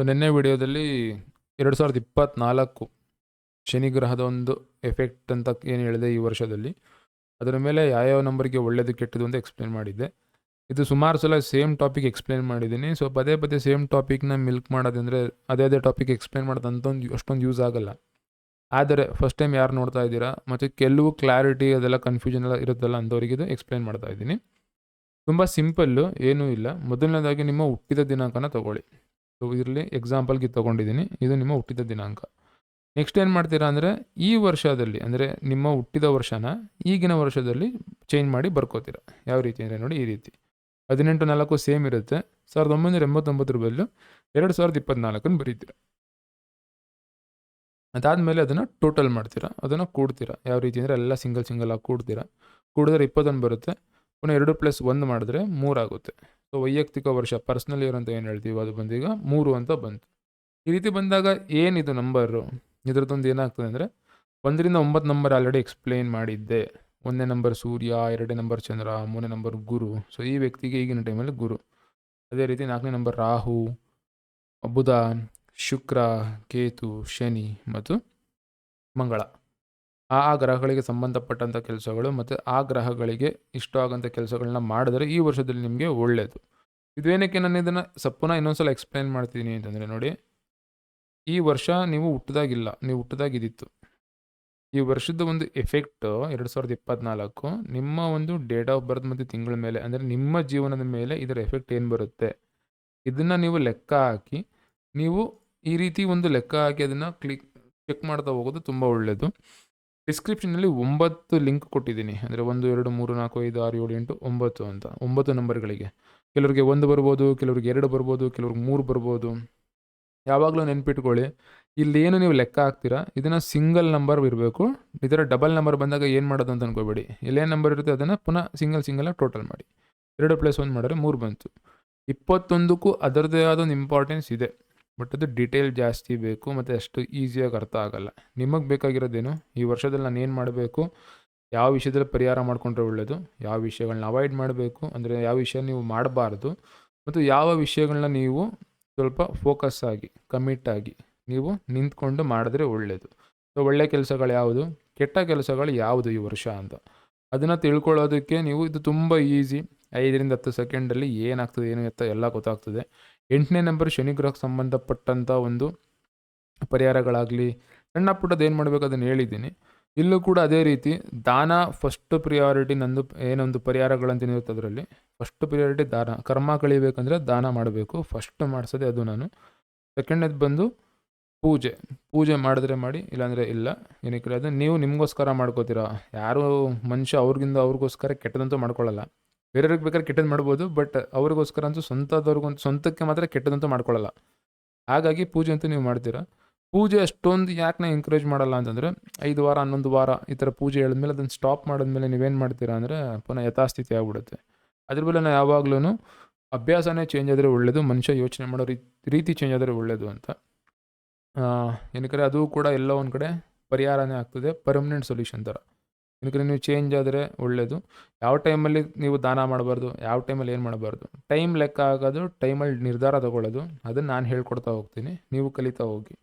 So ನಿನ್ನೆ ವಿಡಿಯೋದಲ್ಲಿ ಎರಡು ಸಾವಿರದ ಇಪ್ಪತ್ತ್ನಾಲ್ಕು ಶನಿಗ್ರಹದ ಒಂದು ಎಫೆಕ್ಟ್ ಅಂತ ಏನು ಹೇಳಿದೆ ಈ ವರ್ಷದಲ್ಲಿ. ಅದರ ಮೇಲೆ ಯಾವ್ಯಾವ ನಂಬರ್ಗೆ ಒಳ್ಳೆಯದು ಕೆಟ್ಟದು ಅಂತ ಎಕ್ಸ್ಪ್ಲೇನ್ ಮಾಡಿದ್ದೆ. ಇದು ಸುಮಾರು ಸಲ ಸೇಮ್ ಟಾಪಿಕ್ ಎಕ್ಸ್ಪ್ಲೇನ್ ಮಾಡಿದ್ದೀನಿ. ಸೊ ಪದೇ ಪದೇ ಸೇಮ್ ಟಾಪಿಕ್ನ ಮಿಲ್ಕ್ ಮಾಡೋದಂದರೆ ಅದೇ ಅದೇ ಟಾಪಿಕ್ ಎಕ್ಸ್ಪ್ಲೇನ್ ಮಾಡೋದು ಅಂತೊಂದು ಅಷ್ಟೊಂದು ಯೂಸ್ ಆಗಲ್ಲ. ಆದರೆ ಫಸ್ಟ್ ಟೈಮ್ ಯಾರು ನೋಡ್ತಾ ಇದ್ದೀರಾ, ಮತ್ತು ಕೆಲವು ಕ್ಲಾರಿಟಿ ಅದೆಲ್ಲ ಕನ್ಫ್ಯೂಷನ್ ಎಲ್ಲ ಇರುತ್ತಲ್ಲ ಅಂಥವ್ರಿಗೆ ಇದು ಎಕ್ಸ್ಪ್ಲೇನ್ ಮಾಡ್ತಾ ಇದ್ದೀನಿ. ತುಂಬ ಸಿಂಪಲ್ಲು ಏನೂ ಇಲ್ಲ. ಮೊದಲನೇದಾಗಿ ನಿಮ್ಮ ಹುಟ್ಟಿದ ದಿನಾಂಕನ ತಗೊಳ್ಳಿ. ಸೊ ಇದರಲ್ಲಿ ಎಕ್ಸಾಂಪಲ್ಗೆ ತೊಗೊಂಡಿದ್ದೀನಿ. ಇದು ನಿಮ್ಮ ಹುಟ್ಟಿದ ದಿನಾಂಕ. ನೆಕ್ಸ್ಟ್ ಏನು ಮಾಡ್ತೀರಾ ಅಂದರೆ, ಈ ವರ್ಷದಲ್ಲಿ, ಅಂದರೆ ನಿಮ್ಮ ಹುಟ್ಟಿದ ವರ್ಷನ ಈಗಿನ ವರ್ಷದಲ್ಲಿ ಚೇಂಜ್ ಮಾಡಿ ಬರ್ಕೋತೀರ. ಯಾವ ರೀತಿ ಅಂದರೆ ನೋಡಿ ಈ ರೀತಿ. ಹದಿನೆಂಟು, ನಾಲ್ಕು ಸೇಮ್ ಇರುತ್ತೆ. ಸಾವಿರದ ಒಂಬೈನೂರ ಎಂಬತ್ತೊಂಬತ್ತರ ಬದಲು ಎರಡು ಸಾವಿರದ ಇಪ್ಪತ್ನಾಲ್ಕನ್ನು ಬರೀತೀರ. ಅದಾದಮೇಲೆ ಅದನ್ನು ಟೋಟಲ್ ಮಾಡ್ತೀರಾ. ಅದನ್ನು ಕೂಡ್ತೀರಾ. ಯಾವ ರೀತಿ ಅಂದರೆ ಎಲ್ಲ ಸಿಂಗಲ್ ಸಿಂಗಲ್ ಆಗಿ ಕೂಡ್ತೀರಾ. ಕೂಡಿದ್ರೆ ಇಪ್ಪತ್ತೊಂದು ಬರುತ್ತೆ. ಪುನಃ ಎರಡು ಪ್ಲಸ್ ಒಂದು ಮಾಡಿದ್ರೆ ಮೂರಾಗುತ್ತೆ ಸೊ ವೈಯಕ್ತಿಕ ವರ್ಷ ಪರ್ಸ್ನಲ್ ಇಯರ್ ಅಂತ ಏನು ಹೇಳ್ತೀವಿ ಅದು ಬಂದೀಗ ಮೂರು ಅಂತ ಬಂತು. ಈ ರೀತಿ ಬಂದಾಗ ಏನಿದು ನಂಬರು ಇದರದ್ದೊಂದು ಏನಾಗ್ತದೆ ಅಂದರೆ, ಒಂದರಿಂದ ಒಂಬತ್ತು ನಂಬರ್ ಆಲ್ರೆಡಿ ಎಕ್ಸ್ಪ್ಲೇನ್ ಮಾಡಿದ್ದೆ. ಒಂದನೇ ನಂಬರ್ ಸೂರ್ಯ, ಎರಡನೇ ನಂಬರ್ ಚಂದ್ರ, ಮೂರನೇ ನಂಬರ್ ಗುರು. ಸೊ ಈ ವ್ಯಕ್ತಿಗೆ ಈಗಿನ ಟೈಮಲ್ಲಿ ಗುರು. ಅದೇ ರೀತಿ ನಾಲ್ಕನೇ ನಂಬರ್ ರಾಹು, ಬುಧ, ಶುಕ್ರ, ಕೇತು, ಶನಿ ಮತ್ತು ಮಂಗಳ. ಆ ಆ ಗ್ರಹಗಳಿಗೆ ಸಂಬಂಧಪಟ್ಟಂಥ ಕೆಲಸಗಳು ಮತ್ತು ಆ ಗ್ರಹಗಳಿಗೆ ಇಷ್ಟ ಆಗೋಂಥ ಕೆಲಸಗಳನ್ನ ಮಾಡಿದ್ರೆ ಈ ವರ್ಷದಲ್ಲಿ ನಿಮಗೆ ಒಳ್ಳೆಯದು ಇದೇನಕ್ಕೆ ನಾನು ಇದನ್ನು ಸಪ್ಪುನ ಇನ್ನೊಂದ್ಸಲ ಎಕ್ಸ್ಪ್ಲೈನ್ ಮಾಡ್ತೀನಿ ಅಂತಂದರೆ ನೋಡಿ, ಈ ವರ್ಷ ನೀವು ಹುಟ್ಟಿದಾಗಿಲ್ಲ ನೀವು ಹುಟ್ಟದಾಗಿದ್ದಿತ್ತು ಈ ವರ್ಷದ ಒಂದು ಎಫೆಕ್ಟ್ ಎರಡು ಸಾವಿರದ ಇಪ್ಪತ್ನಾಲ್ಕು ನಿಮ್ಮ ಒಂದು ಡೇಟ್ ಆಫ್ ಬರ್ತ್ ಮತ್ತು ತಿಂಗಳ ಮೇಲೆ, ಅಂದರೆ ನಿಮ್ಮ ಜೀವನದ ಮೇಲೆ ಇದರ ಎಫೆಕ್ಟ್ ಏನು ಬರುತ್ತೆ? ಇದನ್ನು ನೀವು ಲೆಕ್ಕ ಹಾಕಿ, ನೀವು ಈ ರೀತಿ ಒಂದು ಲೆಕ್ಕ ಹಾಕಿ ಅದನ್ನು ಕ್ಲಿಕ್ ಚೆಕ್ ಮಾಡ್ತಾ ಹೋಗೋದು ತುಂಬ ಒಳ್ಳೆಯದು ಡಿಸ್ಕ್ರಿಪ್ಷನಲ್ಲಿ ಒಂಬತ್ತು ಲಿಂಕ್ ಕೊಟ್ಟಿದ್ದೀನಿ. ಅಂದರೆ ಒಂದು, ಎರಡು, ಮೂರು, ನಾಲ್ಕು, ಐದು, ಆರು, ಏಳು, ಎಂಟು, ಒಂಬತ್ತು ಅಂತ. ಒಂಬತ್ತು ನಂಬರ್ಗಳಿಗೆ. ಕೆಲವರಿಗೆ ಒಂದು ಬರ್ಬೋದು, ಕೆಲವ್ರಿಗೆ ಎರಡು ಬರ್ಬೋದು, ಕೆಲವ್ರಿಗೆ ಮೂರು ಬರ್ಬೋದು. ಯಾವಾಗಲೂ ನೆನ್ಪಿಟ್ಕೊಳ್ಳಿ. ಇಲ್ಲೇನು ನೀವು ಲೆಕ್ಕ ಹಾಕ್ತೀರಾ? ಇದನ್ನು ಸಿಂಗಲ್ ನಂಬರ್ ಇರಬೇಕು. ಇದರ ಡಬಲ್ ನಂಬರ್ ಬಂದಾಗ ಏನು ಮಾಡೋದು ಅಂತ ಅನ್ಕೋಬೇಡಿ. ಇಲ್ಲೇನು ನಂಬರ್ ಇರುತ್ತೆ? ಅದನ್ನು ಪುನಃ ಸಿಂಗಲ್ ಸಿಂಗಲಾಗಿ ಟೋಟಲ್ ಮಾಡಿ. ಎರಡು ಪ್ಲಸ್ ಒಂದು ಮಾಡಿದ್ರೆ ಮೂರು ಬಂತು. ಇಪ್ಪತ್ತೊಂದಕ್ಕೂ ಅದರದ್ದೇ ಆದ ಒಂದು ಇಂಪಾರ್ಟೆನ್ಸ್ ಇದೆ. ಬಟ್ ಅದು ಡಿಟೇಲ್ ಜಾಸ್ತಿ ಬೇಕು ಮತ್ತು ಅಷ್ಟು ಈಸಿಯಾಗಿ ಅರ್ಥ ಆಗಲ್ಲ. ನಿಮಗೆ ಬೇಕಾಗಿರೋದೇನು? ಈ ವರ್ಷದಲ್ಲಿ ನಾನು ಏನು ಮಾಡಬೇಕು? ಯಾವ ವಿಷಯದಲ್ಲಿ ಪರಿಹಾರ ಮಾಡಿಕೊಂಡ್ರೆ ಒಳ್ಳೆಯದು ಯಾವ ವಿಷಯಗಳನ್ನ ಅವಾಯ್ಡ್ ಮಾಡಬೇಕು? ಅಂದರೆ ಯಾವ ವಿಷಯ ನೀವು ಮಾಡಬಾರ್ದು? ಮತ್ತು ಯಾವ ವಿಷಯಗಳನ್ನ ನೀವು ಸ್ವಲ್ಪ ಫೋಕಸ್ ಆಗಿ ಕಮಿಟ್ ಆಗಿ ನೀವು ನಿಂತ್ಕೊಂಡು ಮಾಡಿದ್ರೆ ಒಳ್ಳೆಯದು ಸೊ ಒಳ್ಳೆಯ ಕೆಲಸಗಳು ಯಾವುದು? ಕೆಟ್ಟ ಕೆಲಸಗಳು ಯಾವುದು ಈ ವರ್ಷ ಅಂತ? ಅದನ್ನು ತಿಳ್ಕೊಳ್ಳೋದಕ್ಕೆ ನೀವು ಇದು ತುಂಬ ಈಸಿ ಐದರಿಂದ ಹತ್ತು ಸೆಕೆಂಡಲ್ಲಿ ಏನಾಗ್ತದೆ, ಏನು ಎತ್ತ ಎಲ್ಲ ಗೊತ್ತಾಗ್ತದೆ. ಎಂಟನೇ ನಂಬರ್ ಶನಿ ಗ್ರಹಕ್ಕೆ ಸಂಬಂಧಪಟ್ಟಂಥ ಒಂದು ಪರಿಹಾರಗಳಾಗಲಿ, ಸಣ್ಣ ಪುಟ್ಟದ್ದು ಏನು ಮಾಡಬೇಕು ಅದನ್ನು ಹೇಳಿದ್ದೀನಿ. ಇಲ್ಲೂ ಕೂಡ ಅದೇ ರೀತಿ ದಾನ ಫಸ್ಟ್ ಪ್ರಿಯಾರಿಟಿ ನಂದು ಏನೊಂದು ಪರಿಹಾರಗಳಂತ ಇರುತ್ತೆ ಅದರಲ್ಲಿ. ಫಸ್ಟ್ ಪ್ರಿಯಾರಿಟಿ ದಾನ, ಕರ್ಮ ಕಳಿಬೇಕಂದ್ರೆ ದಾನ ಮಾಡಬೇಕು. ಫಸ್ಟ್ ಮಾಡಿಸೋದೆ ಅದು ನಾನು. ಸೆಕೆಂಡನೇದು ಬಂದು ಪೂಜೆ. ಪೂಜೆ ಮಾಡಿದ್ರೆ ಮಾಡಿ, ಇಲ್ಲಾಂದರೆ ಇಲ್ಲ. ಏನಕ್ಕೆ ಅದು ನೀವು ನಿಮಗೋಸ್ಕರ ಮಾಡ್ಕೋತೀರಾ. ಯಾರು ಮನುಷ್ಯ ಅವ್ರಿಗಿಂದ ಅವ್ರಿಗೋಸ್ಕರ ಕೆಟ್ಟದಂತೂ ಮಾಡ್ಕೊಳ್ಳಲ್ಲ. ಬೇರೆಯವ್ರಿಗೆ ಬೇಕಾದ್ರೆ ಕೆಟ್ಟದ್ದು ಮಾಡ್ಬೋದು ಬಟ್ ಅವ್ರಿಗೋಸ್ಕರ ಅಂತೂ ಸ್ವಂತದವ್ರಿಗಂತೂ ಸ್ವಂತಕ್ಕೆ ಮಾತ್ರ ಕೆಟ್ಟದಂತೂ ಮಾಡ್ಕೊಳ್ಳಲ್ಲ. ಹಾಗಾಗಿ ಪೂಜೆ ಅಂತೂ ನೀವು ಮಾಡ್ತೀರಾ? ಪೂಜೆ ಅಷ್ಟೊಂದು ಯಾಕೆ ನಾ ಎಂಕರೇಜ್ ಮಾಡಲ್ಲ ಅಂತಂದರೆ, ಐದು ವಾರ, ಹನ್ನೊಂದು ವಾರ ಈ ಥರ ಪೂಜೆ ಹೇಳಿದ್ಮೇಲೆ ಅದನ್ನು ಸ್ಟಾಪ್ ಮಾಡಿದ್ಮೇಲೆ ನೀವೇನು ಮಾಡ್ತೀರಾ ಅಂದರೆ ಪುನಃ ಯಥಾಸ್ಥಿತಿ ಆಗ್ಬಿಡುತ್ತೆ. ಅದ್ರ ಮೇಲೆ ನಾವು ಯಾವಾಗಲೂ ಅಭ್ಯಾಸನೇ ಚೇಂಜ್ ಆದರೆ ಒಳ್ಳೆಯದು ಮನುಷ್ಯ ಯೋಚನೆ ಮಾಡೋ ರೀತಿ ರೀತಿ ಚೇಂಜ್ ಆದರೆ ಒಳ್ಳೆಯದು ಅಂತ. ಏನಕ್ಕೆ ಅದು ಕೂಡ ಎಲ್ಲ ಒಂದು ಕಡೆ ಪರಿಹಾರನೇ ಆಗ್ತದೆ ಪರ್ಮನೆಂಟ್ ಸೊಲ್ಯೂಷನ್ ಥರ ಏನಕ್ಕೆ ನೀವು ಚೇಂಜ್ ಆದರೆ ಒಳ್ಳೆಯದು ಯಾವ ಟೈಮಲ್ಲಿ ನೀವು ದಾನ ಮಾಡಬಾರ್ದು, ಯಾವ ಟೈಮಲ್ಲಿ ಏನು ಮಾಡಬಾರ್ದು. ಟೈಮ್ ಲೆಕ್ಕ ಆಗೋದು ಟೈಮಲ್ಲಿ ನಿರ್ಧಾರ ತಗೊಳ್ಳೋದು. ಅದನ್ನು ನಾನು ಹೇಳ್ಕೊಡ್ತಾ ಹೋಗ್ತೀನಿ. ನೀವು ಕಲಿತಾ ಹೋಗಿ.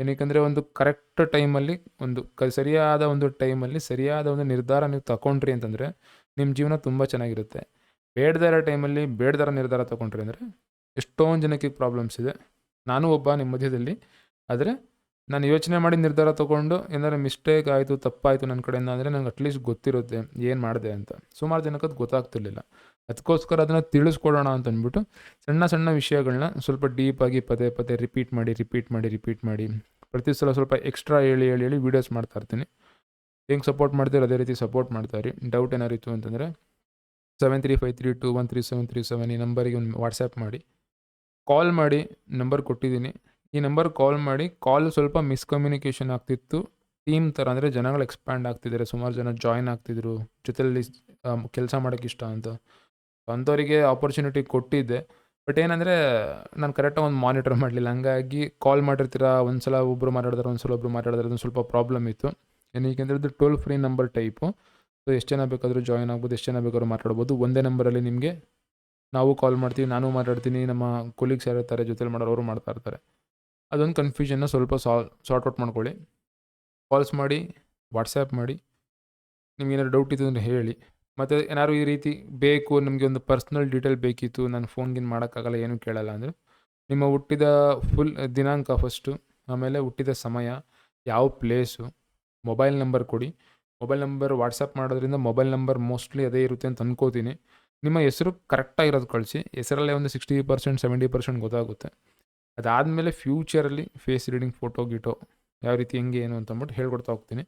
ಏನಕ್ಕೆ ಒಂದು ಕರೆಕ್ಟ್ ಟೈಮಲ್ಲಿ ಒಂದು ಕ, ಸರಿಯಾದ ಒಂದು ಟೈಮಲ್ಲಿ ಸರಿಯಾದ ಒಂದು ನಿರ್ಧಾರ ನೀವು ತಗೊಂಡ್ರಿ ಅಂತಂದರೆ ನಿಮ್ಮ ಜೀವನ ತುಂಬ ಚೆನ್ನಾಗಿರುತ್ತೆ. ಬೇಡದಾರ ಟೈಮಲ್ಲಿ ಬೇಡದಾರ ನಿರ್ಧಾರ ತಗೊಂಡ್ರಿ ಅಂದರೆ ಎಷ್ಟೊಂದು ಜನಕ್ಕೆ ಪ್ರಾಬ್ಲಮ್ಸ್ ಇದೆ. ನಾನು ಒಬ್ಬ ನಿಮ್ಮ ಮಧ್ಯದಲ್ಲಿ. ಆದರೆ ನಾನು ಯೋಚನೆ ಮಾಡಿ ನಿರ್ಧಾರ ತೊಗೊಂಡು, ಏನಾದ್ರು ಮಿಸ್ಟೇಕ್ ಆಯಿತು, ತಪ್ಪಾಯಿತು ನನ್ನ ಕಡೆಯಿಂದ ಅಂದರೆ ನಂಗೆ ಅಟ್ಲೀಸ್ಟ್ ಗೊತ್ತಿರುತ್ತೆ ಏನು ಮಾಡಿದೆ ಅಂತ. ಸುಮಾರು ಜನಕ್ಕೆ ಅದು ಗೊತ್ತಾಗ್ತಿರ್ಲಿಲ್ಲ. ಅದಕ್ಕೋಸ್ಕರ ಅದನ್ನು ತಿಳಿಸ್ಕೊಡೋಣ ಅಂತ ಅಂದ್ಬಿಟ್ಟು ಸಣ್ಣ ಸಣ್ಣ ವಿಷಯಗಳನ್ನ ಸ್ವಲ್ಪ ಡೀಪಾಗಿ ಪದೇ ಪದೇ ರಿಪೀಟ್ ಮಾಡಿ ರಿಪೀಟ್ ಮಾಡಿ ರಿಪೀಟ್ ಮಾಡಿ ಪ್ರತಿ ಸಲ ಸ್ವಲ್ಪ ಎಕ್ಸ್ಟ್ರಾ ಹೇಳಿ ಹೇಳಿ ಹೇಳಿ ವೀಡಿಯೋಸ್ ಮಾಡ್ತಾ ಇರ್ತೀನಿ. ಹೆಂಗೆ ಸಪೋರ್ಟ್ ಮಾಡ್ತೀರಿ ಅದೇ ರೀತಿ ಸಪೋರ್ಟ್ ಮಾಡ್ತಾಯಿರಿ ಡೌಟ್ ಏನಾರು ಇತ್ತು ಅಂತಂದರೆ seven three five three two one three seven three seven ಈ ನಂಬರಿಗೆ ಒಂದು ವಾಟ್ಸಪ್ ಮಾಡಿ. ಕಾಲ್ ಮಾಡಿ ನಂಬರ್ ಕೊಟ್ಟಿದ್ದೀನಿ. ಈ ನಂಬರ್ ಕಾಲ್ ಮಾಡಿ. ಕಾಲ್ ಸ್ವಲ್ಪ ಮಿಸ್ಕಮ್ಯುನಿಕೇಷನ್ ಆಗ್ತಿತ್ತು. ಟೀಮ್ ಥರ ಅಂದರೆ ಜನಗಳು ಎಕ್ಸ್ಪ್ಯಾಂಡ್ ಆಗ್ತಿದ್ದಾರೆ. ಸುಮಾರು ಜನ ಜಾಯ್ನ್ ಆಗ್ತಿದ್ರು. ಜೊತೆಯಲ್ಲಿ ಕೆಲಸ ಮಾಡೋಕ್ಕೆ ಇಷ್ಟ ಅಂತ. ಅಂಥವರಿಗೆ ಆಪರ್ಚುನಿಟಿ ಕೊಟ್ಟಿದ್ದೆ. ಬಟ್ ಏನಂದರೆ ನಾನು ಕರೆಕ್ಟಾಗಿ ಒಂದು ಮಾನಿಟರ್ ಮಾಡಲಿಲ್ಲ. ಹಂಗಾಗಿ ಕಾಲ್ ಮಾಡಿರ್ತೀರ? ಒಂದು ಸಲ ಒಬ್ಬರು ಮಾತಾಡಿದ್ರೆ ಒಂದು ಸಲ ಒಬ್ಬರು ಮಾತಾಡಿದ್ರೆ, ಅದೊಂದು ಸ್ವಲ್ಪ ಪ್ರಾಬ್ಲಮ್ ಇತ್ತು. ಏನಕ್ಕೆ ಅಂದರೆ ಇದು toll free number type so ಎಷ್ಟು ಜನ ಬೇಕಾದರೂ ಜಾಯ್ನ್ ಆಗ್ಬೋದು, ಎಷ್ಟು ಜನ ಬೇಕಾದ್ರೂ ಮಾತಾಡ್ಬೋದು. ಒಂದೇ ನಂಬರಲ್ಲಿ ನಿಮಗೆ ನಾವು ಕಾಲ್ ಮಾಡ್ತೀವಿ, ನಾನು ಮಾತಾಡ್ತೀನಿ, ನಮ್ಮ ಕೊಲೀಗ್ಸ್ ಯಾರು ಇರ್ತಾರೆ, ಜೊತೆಲಿ ಮಾಡೋರು, ಅವರು ಮಾಡ್ತಾ ಇರ್ತಾರೆ. ಅದೊಂದು ಕನ್ಫ್ಯೂಷನ್ನ ಸ್ವಲ್ಪ ಸಾಲ್ ಸಾರ್ಟ್ ಔಟ್ ಮಾಡ್ಕೊಳ್ಳಿ. ಕಾಲ್ಸ್ ಮಾಡಿ ವಾಟ್ಸ್ಯಾಪ್ ಮಾಡಿ, ನಿಮ್ಗೆ ಡೌಟ್ ಇತ್ತು ಅಂದರೆ ಹೇಳಿ. ಮತ್ತು ಏನಾದ್ರು ಈ ರೀತಿ ಬೇಕು, ನಿಮಗೆ ಒಂದು ಪರ್ಸ್ನಲ್ ಡೀಟೇಲ್ ಬೇಕಿತ್ತು, ನಾನು ಫೋನ್ಗಿನ್ ಮಾಡೋಕ್ಕಾಗಲ್ಲ, ಏನೂ ಕೇಳಲ್ಲ ಅಂದರೆ, ನಿಮ್ಮ ಹುಟ್ಟಿದ ಫುಲ್ ದಿನಾಂಕ ಫಸ್ಟು ಆಮೇಲೆ ಹುಟ್ಟಿದ ಸಮಯ, ಯಾವ ಪ್ಲೇಸು ಮೊಬೈಲ್ ನಂಬರ್ ಕೊಡಿ. ಮೊಬೈಲ್ ನಂಬರ್ ವಾಟ್ಸಪ್ ಮಾಡೋದ್ರಿಂದ ಮೊಬೈಲ್ ನಂಬರ್ ಮೋಸ್ಟ್ಲಿ ಅದೇ ಇರುತ್ತೆ ಅಂತ ಅನ್ಕೋತೀನಿ. ನಿಮ್ಮ ಹೆಸರು ಕರೆಕ್ಟಾಗಿರೋದು ಕಳಿಸಿ. ಹೆಸರಲ್ಲೇ ಒಂದು ಸಿಕ್ಸ್ಟಿ ಪರ್ಸೆಂಟ್ ಸೆವೆಂಟಿ ಪರ್ಸೆಂಟ್ ಗೊತ್ತಾಗುತ್ತೆ. ಅದಾದಮೇಲೆ ಫ್ಯೂಚರಲ್ಲಿ ಫೇಸ್ ರೀಡಿಂಗ್ ಫೋಟೋ ಗಿಟೋ ಯಾವ ರೀತಿ, ಹೆಂಗೆ, ಏನು ಅಂತ ಅಂದ್ಬಿಟ್ಟು ಹೇಳ್ಕೊಡ್ತಾ ಹೋಗ್ತೀನಿ.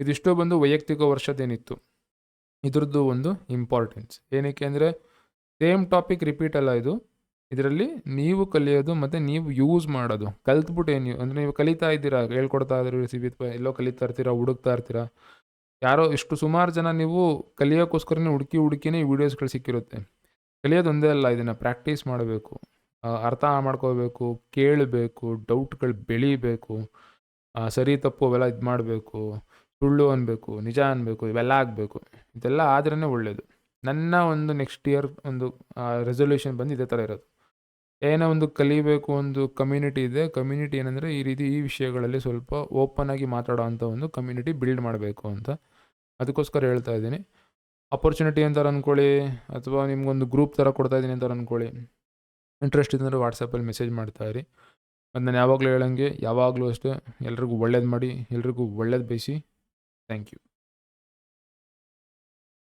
ಇದಿಷ್ಟು ಬಂದು ವೈಯಕ್ತಿಕ ವರ್ಷದ್ದೇನಿತ್ತು? ಇದ್ರದ್ದು ಒಂದು ಇಂಪಾರ್ಟೆನ್ಸ್ ಏನಕ್ಕೆ ಅಂದರೆ ಸೇಮ್ ಟಾಪಿಕ್ ರಿಪೀಟ್ ಅಲ್ಲ ಇದು. ಇದರಲ್ಲಿ ನೀವು ಕಲಿಯೋದು ಮತ್ತು ನೀವು ಯೂಸ್ ಮಾಡೋದು. ಕಲ್ತ್ಬಿಟ್ಟು ಏನು, ಅಂದರೆ ನೀವು ಕಲಿತಾ ಇದ್ದೀರಾ, ಹೇಳ್ಕೊಡ್ತಾ ಇದ್ದೀರಿ ಸಿ ಎಲ್ಲೋ ಕಲಿತಾ ಇರ್ತೀರಾ, ಹುಡುಕ್ತಾ ಇರ್ತೀರಾ? ಯಾರೋ ಇಷ್ಟು ಸುಮಾರು ಜನ ನೀವು ಕಲಿಯೋಕ್ಕೋಸ್ಕರನೇ ಹುಡುಕಿ ಹುಡುಕಿನೇ ಈ ವೀಡಿಯೋಸ್ಗಳು ಸಿಕ್ಕಿರುತ್ತೆ. ಕಲಿಯೋದು ಒಂದೇ ಅಲ್ಲ, ಇದನ್ನು ಪ್ರಾಕ್ಟೀಸ್ ಮಾಡಬೇಕು. ಅರ್ಥ ಮಾಡ್ಕೋಬೇಕು ಕೇಳಬೇಕು ಡೌಟ್ಗಳು ಬೆಳಿಬೇಕು ಸರಿ ತಪ್ಪು ಅವೆಲ್ಲ ಇದು ಮಾಡಬೇಕು, ಸುಳ್ಳು ಅನ್ಬೇಕು, ನಿಜ ಅನ್ಬೇಕು, ಇವೆಲ್ಲ ಆಗಬೇಕು. ಇದೆಲ್ಲ ಆದ್ರೇ ಒಳ್ಳೆಯದು ನನ್ನ ಒಂದು ನೆಕ್ಸ್ಟ್ ಇಯರ್ ಒಂದು ರೆಸೊಲ್ಯೂಷನ್ ಬಂದು ಇದೇ ಥರ ಇರೋದು. ಏನೋ ಒಂದು ಕಲಿಬೇಕು ಒಂದು ಕಮ್ಯುನಿಟಿ ಇದೆ. ಕಮ್ಯುನಿಟಿ ಏನಂದರೆ ಈ ರೀತಿ ಈ ವಿಷಯಗಳಲ್ಲಿ ಸ್ವಲ್ಪ ಓಪನ್ ಆಗಿ ಮಾತಾಡೋ ಒಂದು ಕಮ್ಯುನಿಟಿ ಬಿಲ್ಡ್ ಮಾಡಬೇಕು ಅಂತ ಅದಕ್ಕೋಸ್ಕರ ಹೇಳ್ತಾ ಇದ್ದೀನಿ. ಅಪರ್ಚುನಿಟಿ ಅಂತಾರೆ ಅಂದ್ಕೊಳ್ಳಿ ಅಥವಾ ನಿಮಗೊಂದು ಗ್ರೂಪ್ ಥರ ಕೊಡ್ತಾ ಇದ್ದೀನಿ ಅಂತಾರೆ ಅಂದ್ಕೊಳ್ಳಿ ಇಂಟ್ರೆಸ್ಟ್ ಇದ್ದರೆ ವಾಟ್ಸಪ್ಪಲ್ಲಿ ಮೆಸೇಜ್ ಮಾಡ್ತಾಯಿರಿ ಮತ್ತು ನಾನು ಯಾವಾಗಲೂ ಹೇಳೋಂಗೆ, ಯಾವಾಗಲೂ ಅಷ್ಟೇ, ಎಲ್ರಿಗೂ ಒಳ್ಳೇದು ಮಾಡಿ, ಎಲ್ರಿಗೂ ಒಳ್ಳೇದು ಬಯಸಿ. Thank you